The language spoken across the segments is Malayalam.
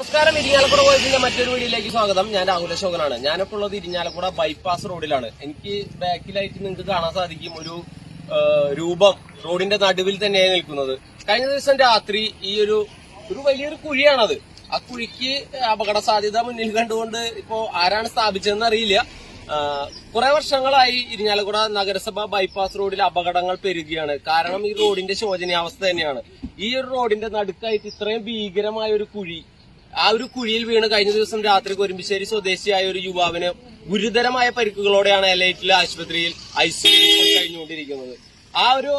നമസ്കാരം ഇരിഞ്ഞാലക്കുട വോയിസിന്റെ മറ്റൊരു വീഡിയോയിലേക്ക് സ്വാഗതം. ഞാൻ രാഹുൽ അശോകനാണ്. ഞാനിപ്പോൾ ഉള്ളത് ഇരിഞ്ഞാലക്കുട ബൈപ്പാസ് റോഡിലാണ് എനിക്ക് ബാക്കിലായിട്ട് നിങ്ങൾക്ക് കാണാൻ സാധിക്കും ഒരു രൂപം റോഡിന്റെ നടുവിൽ തന്നെയാണ് നിൽക്കുന്നത്. കഴിഞ്ഞ ദിവസം രാത്രി ഈ ഒരു ഒരു വലിയൊരു കുഴിയാണത്. ആ കുഴിക്ക് അപകട സാധ്യത മുന്നിൽ കണ്ടുകൊണ്ട് ഇപ്പോ ആരാണ് സ്ഥാപിച്ചതെന്ന് അറിയില്ല. കുറെ വർഷങ്ങളായി ഇരിഞ്ഞാലക്കുട നഗരസഭ ബൈപ്പാസ് റോഡിൽ അപകടങ്ങൾ പെരുകയാണ്. കാരണം ഈ റോഡിന്റെ ശോചനീയാവസ്ഥ തന്നെയാണ്. ഈ ഒരു റോഡിന്റെ നടുക്കായിട്ട് ഇത്രയും ഭീകരമായ ഒരു കുഴി ആ ഒരു കുഴിയിൽ വീണ് കഴിഞ്ഞ ദിവസം രാത്രി കൊരുമ്പിശ്ശേരി സ്വദേശിയായ ഒരു യുവാവിന് ഗുരുതരമായ പരിക്കുകളോടെയാണ് എലൈറ്റിലെ ആശുപത്രിയിൽ ഐസിയുയിൽ കഴിഞ്ഞുകൊണ്ടിരിക്കുന്നത്. ആ ഒരു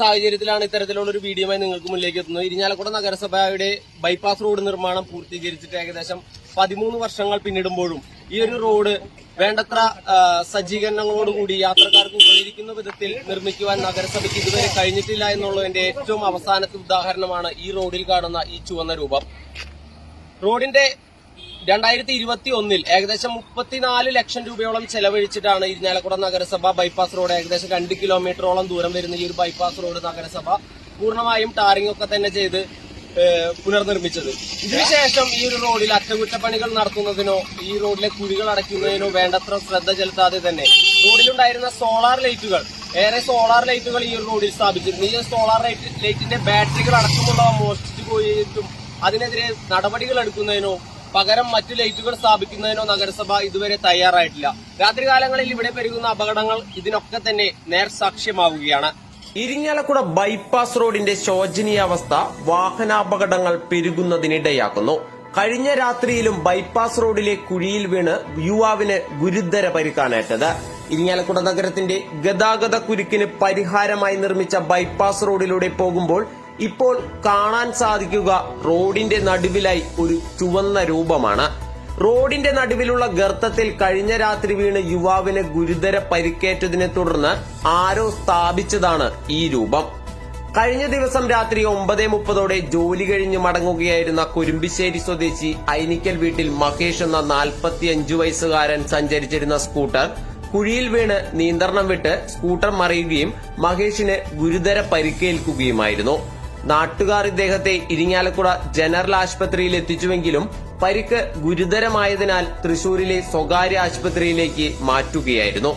സാഹചര്യത്തിലാണ് ഇത്തരത്തിലുള്ള ഒരു വീഡിയോയുമായി നിങ്ങൾക്ക് മുന്നിലേക്ക് എത്തുന്നത്. ഇരിഞ്ഞാലക്കുട നഗരസഭയുടെ ബൈപ്പാസ് റോഡ് നിർമ്മാണം പൂർത്തീകരിച്ചിട്ട് ഏകദേശം പതിമൂന്ന് വർഷങ്ങൾ പിന്നിടുമ്പോഴും ഈ ഒരു റോഡ് വേണ്ടത്ര സജ്ജീകരണങ്ങളോടുകൂടി യാത്രക്കാർക്ക് ഉപകരിക്കുന്ന വിധത്തിൽ നിർമ്മിക്കുവാൻ നഗരസഭയ്ക്ക് ഇതുവരെ കഴിഞ്ഞിട്ടില്ല എന്നുള്ളതിന്റെ ഏറ്റവും അവസാനത്തെ ഉദാഹരണമാണ് ഈ റോഡിൽ കാണുന്ന ഈ ചുവന്ന രൂപം. റോഡിന്റെ രണ്ടായിരത്തി ഇരുപത്തി ഒന്നിൽ ഏകദേശം മുപ്പത്തിനാല് ലക്ഷം രൂപയോളം ചെലവഴിച്ചിട്ടാണ് ഇരിഞ്ഞാലക്കുട നഗരസഭ ബൈപ്പാസ് റോഡ് ഏകദേശം രണ്ട് കിലോമീറ്ററോളം ദൂരം വരുന്ന ഈ ഒരു ബൈപ്പാസ് റോഡ് നഗരസഭ പൂർണമായും ടാറിംഗ് ഒക്കെ തന്നെ ചെയ്ത് പുനർനിർമ്മിച്ചത്. ഇതിനുശേഷം ഈ ഒരു റോഡിൽ അറ്റകുറ്റപ്പണികൾ നടത്തുന്നതിനോ ഈ റോഡിലെ കുഴികൾ അടയ്ക്കുന്നതിനോ വേണ്ടത്ര ശ്രദ്ധ ചെലുത്താതെ തന്നെ റോഡിലുണ്ടായിരുന്ന സോളാർ ലൈറ്റുകൾ ഏറെ സോളാർ ലൈറ്റുകൾ ഈ ഒരു റോഡിൽ സ്ഥാപിച്ചിരുന്നു. ഈ സോളാർ ലൈറ്റ് ലൈറ്റിന്റെ ബാറ്ററികൾ അടക്കമുള്ളവ മോഷ്ടിച്ചു പോയിട്ടും അതിനെതിരെ നടപടികൾ എടുക്കുന്നതിനോ പകരം മറ്റു ലൈറ്റുകൾ സ്ഥാപിക്കുന്നതിനോ നഗരസഭ ഇതുവരെ തയ്യാറായിട്ടില്ല. രാത്രികാലങ്ങളിൽ ഇവിടെ പെരുകുന്ന അപകടങ്ങൾ ഇതിനൊക്കെ തന്നെ നേർ സാക്ഷ്യമാവുകയാണ് ഇരിങ്ങാലക്കുട ബൈപ്പാസ് റോഡിന്റെ ശോചനീയാവസ്ഥ വാഹനാപകടങ്ങൾ പെരുകുന്നതിനിടയാക്കുന്നു. കഴിഞ്ഞ രാത്രിയിലും ബൈപ്പാസ് റോഡിലെ കുഴിയിൽ വീണ് യുവാവിന് ഗുരുതര പരിക്കാനേറ്റത് ഇരിങ്ങാലക്കുട നഗരത്തിന്റെ ഗതാഗത കുരുക്കിന് പരിഹാരമായി നിർമ്മിച്ച ബൈപ്പാസ് റോഡിലൂടെ പോകുമ്പോൾ ഇപ്പോൾ കാണാൻ സാധിക്കുക റോഡിന്റെ നടുവിലായി ഒരു ചുവന്ന രൂപമാണ്. റോഡിന്റെ നടുവിലുള്ള ഗർത്തത്തിൽ കഴിഞ്ഞ രാത്രി വീണ് യുവാവിന് ഗുരുതര പരിക്കേറ്റതിനെ തുടർന്ന് ആരോ സ്ഥാപിച്ചതാണ് ഈ രൂപം. കഴിഞ്ഞ ദിവസം രാത്രി ഒമ്പതേ മുപ്പതോടെ ജോലി കഴിഞ്ഞ് മടങ്ങുകയായിരുന്ന കുരുമ്പിശ്ശേരി സ്വദേശി ഐനിക്കൽ വീട്ടിൽ മഹേഷ് എന്ന നാൽപ്പത്തിയഞ്ചു വയസ്സുകാരൻ സഞ്ചരിച്ചിരുന്ന സ്കൂട്ടർ കുഴിയിൽ വീണ് നിയന്ത്രണം വിട്ട് സ്കൂട്ടർ മറിയുകയും മഹേഷിന് ഗുരുതര പരിക്കേൽക്കുകയുമായിരുന്നു. നാട്ടുകാർ ഇദ്ദേഹത്തെ ഇരിങ്ങാലക്കുട ജനറൽ ആശുപത്രിയിൽ എത്തിച്ചുവെങ്കിലും പരിക്ക് ഗുരുതരമായതിനാൽ തൃശൂരിലെ സ്വകാര്യ ആശുപത്രിയിലേക്ക് മാറ്റുകയായിരുന്നു.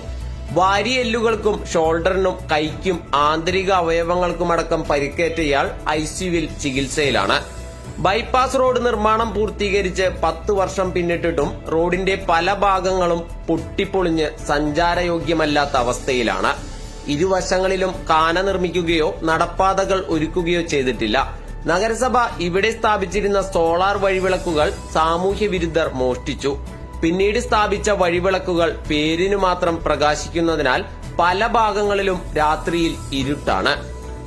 വാരിയെല്ലുകൾക്കും ഷോൾഡറിനും കൈക്കും ആന്തരിക അവയവങ്ങൾക്കുമടക്കം പരിക്കേറ്റ ഇയാൾ ഐസിയുവിൽ ചികിത്സയിലാണ്. ബൈപ്പാസ് റോഡ് നിർമ്മാണം പൂർത്തീകരിച്ച് പത്ത് വർഷം പിന്നിട്ടിട്ടും റോഡിന്റെ പല ഭാഗങ്ങളും പൊട്ടിപ്പൊളിഞ്ഞ് സഞ്ചാരയോഗ്യമല്ലാത്ത അവസ്ഥയിലാണ്. ഇരുവശങ്ങളിലും കാന നിർമ്മിക്കുകയോ നടപ്പാതകൾ ഒരുക്കുകയോ ചെയ്തിട്ടില്ല. നഗരസഭ ഇവിടെ സ്ഥാപിച്ചിരുന്ന സോളാർ വഴിവിളക്കുകൾ സാമൂഹ്യ വിരുദ്ധർ മോഷ്ടിച്ചു. പിന്നീട് സ്ഥാപിച്ച വഴിവിളക്കുകൾ പേരിനു മാത്രം പ്രകാശിക്കുന്നതിനാൽ പല ഭാഗങ്ങളിലും രാത്രിയിൽ ഇരുട്ടാണ്.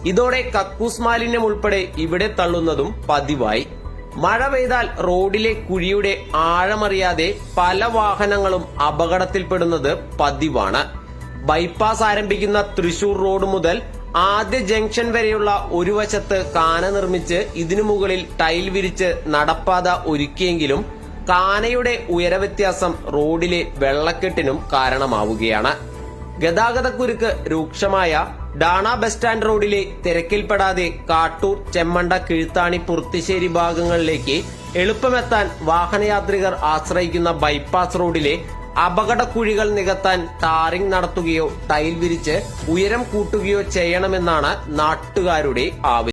ഇതോടെ കക്കൂസ് മാലിന്യം ഉൾപ്പെടെ ഇവിടെ തള്ളുന്നതും പതിവായി. മഴ പെയ്താൽ റോഡിലെ കുഴിയുടെ ആഴമറിയാതെ പല വാഹനങ്ങളും അപകടത്തിൽപ്പെടുന്നത് പതിവാണ്. ബൈപ്പാസ് ആരംഭിക്കുന്ന തൃശൂർ റോഡ് മുതൽ ആദ്യ ജംഗ്ഷൻ വരെയുള്ള ഒരു വശത്ത് കാന നിർമ്മിച്ച് ഇതിനു മുകളിൽ ടൈൽ വിരിച്ച് നടപ്പാത ഒരുക്കിയെങ്കിലും കാനയുടെ ഉയരവ്യത്യാസം റോഡിലെ വെള്ളക്കെട്ടിനും കാരണമാവുകയാണ്. ഗതാഗതക്കുരുക്ക് രൂക്ഷമായ ഡാണ ബസ് സ്റ്റാൻഡ് റോഡിലെ തിരക്കിൽപ്പെടാതെ കാട്ടൂർ ചെമ്മണ്ട കിഴുത്താണി പുർത്തിശ്ശേരി ഭാഗങ്ങളിലേക്ക് എളുപ്പമെത്താൻ വാഹനയാത്രികർ ആശ്രയിക്കുന്ന ബൈപ്പാസ് റോഡിലെ അപകടക്കുഴികൾ നികത്താൻ ടാറിംഗ് നടത്തുകയോ ടൈൽ വിരിച്ച് ഉയരം കൂട്ടുകയോ ചെയ്യണമെന്നാണ് നാട്ടുകാരുടെ ആവശ്യം